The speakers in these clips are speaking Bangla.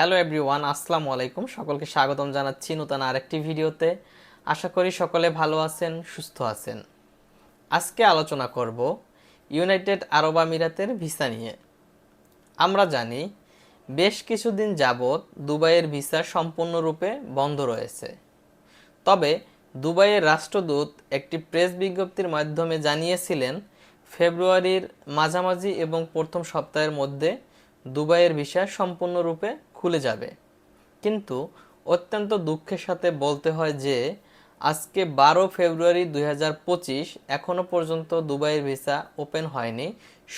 হ্যালো এভরিওয়ান আসসালামু আলাইকুম। সকলকে স্বাগতম জানাচ্ছি নতুন আরেকটি ভিডিওতে। আশা করি সকলে ভালো আছেন, সুস্থ আছেন। আজকে আলোচনা করব ইউনাইটেড আরব আমিরাতের ভিসা নিয়ে। আমরা জানি, বেশ কিছুদিন যাবৎ দুবাইয়ের ভিসা সম্পূর্ণরূপে বন্ধ রয়েছে। তবে দুবাইয়ের রাষ্ট্রদূত একটি প্রেস বিজ্ঞপ্তির মাধ্যমে জানিয়েছিলেন, ফেব্রুয়ারির মাঝামাঝি এবং প্রথম সপ্তাহের মধ্যে দুবাইয়ের ভিসা সম্পূর্ণরূপে খুলে যাবে। কিন্তু অত্যন্ত দুঃখের সাথে বলতে হয় যে, আজকে বারো ফেব্রুয়ারি দুই হাজার পঁচিশ এখনও পর্যন্ত দুবাইয়ের ভিসা ওপেন হয়নি,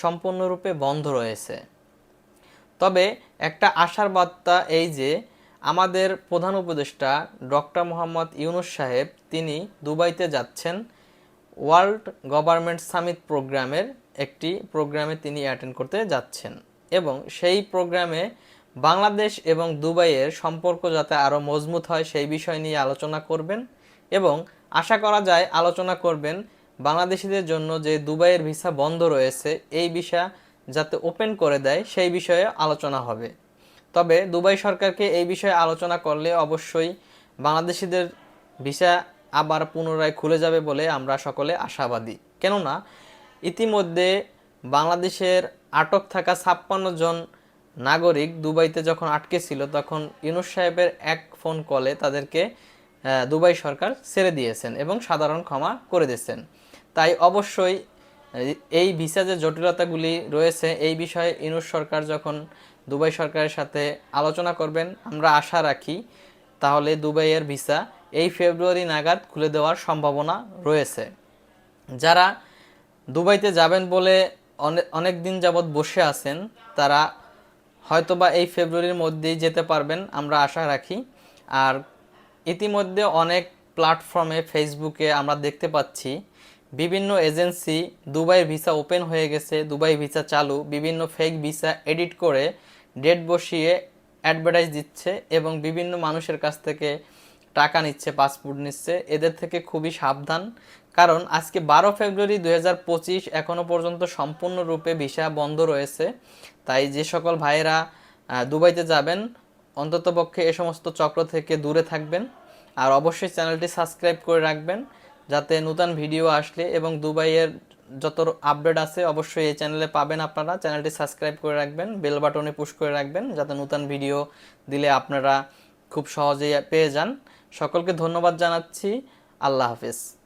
সম্পূর্ণরূপে বন্ধ রয়েছে। তবে একটা আশার বার্তা এই যে, আমাদের প্রধান উপদেষ্টা ডক্টর মোহাম্মদ ইউনুস সাহেব, তিনি দুবাইতে যাচ্ছেন। ওয়ার্ল্ড গভর্নমেন্ট সামিট প্রোগ্রামের একটি প্রোগ্রামে তিনি অ্যাটেন্ড করতে যাচ্ছেন এবং সেই প্রোগ্রামে বাংলাদেশ এবং দুবাইয়ের সম্পর্ক যাতে আরও মজবুত হয় সেই বিষয় নিয়ে আলোচনা করবেন এবং আশা করা যায় আলোচনা করবেন বাংলাদেশিদের জন্য যে দুবাইয়ের ভিসা বন্ধ রয়েছে এই ভিসা যাতে ওপেন করে দেয় সেই বিষয়ে আলোচনা হবে। তবে দুবাই সরকারকে এই বিষয়ে আলোচনা করলে অবশ্যই বাংলাদেশিদের ভিসা আবার পুনরায় খুলে যাবে বলে আমরা সকলে আশাবাদী। কেননা ইতিমধ্যে বাংলাদেশের আটক থাকা ছাপ্পান্ন জন নাগরিক দুবাইতে যখন আটকে ছিল, তখন ইউনুস সাহেবের এক ফোন কলে তাদেরকে দুবাই সরকার ছেড়ে দিয়েছেন এবং সাধারণ ক্ষমা করে দিয়েছেন। তাই অবশ্যই এই ভিসা যে জটিলতাগুলি রয়েছে, এই বিষয়ে ইউনুস সরকার যখন দুবাই সরকারের সাথে আলোচনা করবেন, আমরা আশা রাখি তাহলে দুবাইয়ের ভিসা এই ফেব্রুয়ারি নাগাদ খুলে দেওয়ার সম্ভাবনা রয়েছে। যারা দুবাইতে যাবেন বলে অনেক দিন যাবৎ বসে আছেন, তারা হয়তোবা এই ফেব্রুয়ারির মধ্যেই যেতে পারবেন, আমরা আশা রাখি। আর ইতিমধ্যে অনেক প্ল্যাটফর্মে, ফেসবুকে আমরা দেখতে পাচ্ছি, বিভিন্ন এজেন্সি দুবাই ভিসা ওপেন হয়ে গেছে, দুবাই ভিসা চালু, বিভিন্ন ফেক ভিসা এডিট করে ডেট বসিয়ে অ্যাডভার্টাইজ দিচ্ছে এবং বিভিন্ন মানুষের কাছ থেকে টাকা নিচ্ছে পাসপোর্ট নিচ্ছে, এদের থেকে খুবই সাবধান। কারণ আজকে বারো ফেব্রুয়ারি দুই হাজার পঁচিশ এখনও পর্যন্ত সম্পূর্ণরূপে ভিসা বন্ধ রয়েছে। তাই যে সকল ভাইয়েরা দুবাইতে যাবেন অন্ততপক্ষে এ সমস্ত চক্র থেকে দূরে থাকবেন। আর অবশ্যই চ্যানেলটি সাবস্ক্রাইব করে রাখবেন, যাতে নতুন ভিডিও আসলে এবং দুবাইয়ের যত আপডেট আছে অবশ্যই এই চ্যানেলে পাবেন আপনারা। চ্যানেলটি সাবস্ক্রাইব করে রাখবেন, বেল বাটনে পুশ করে রাখবেন, যাতে নতুন ভিডিও দিলে আপনারা খুব সহজেই পেয়ে যান। সকলকে ধন্যবাদ জানাচ্ছি। আল্লাহ হাফিজ।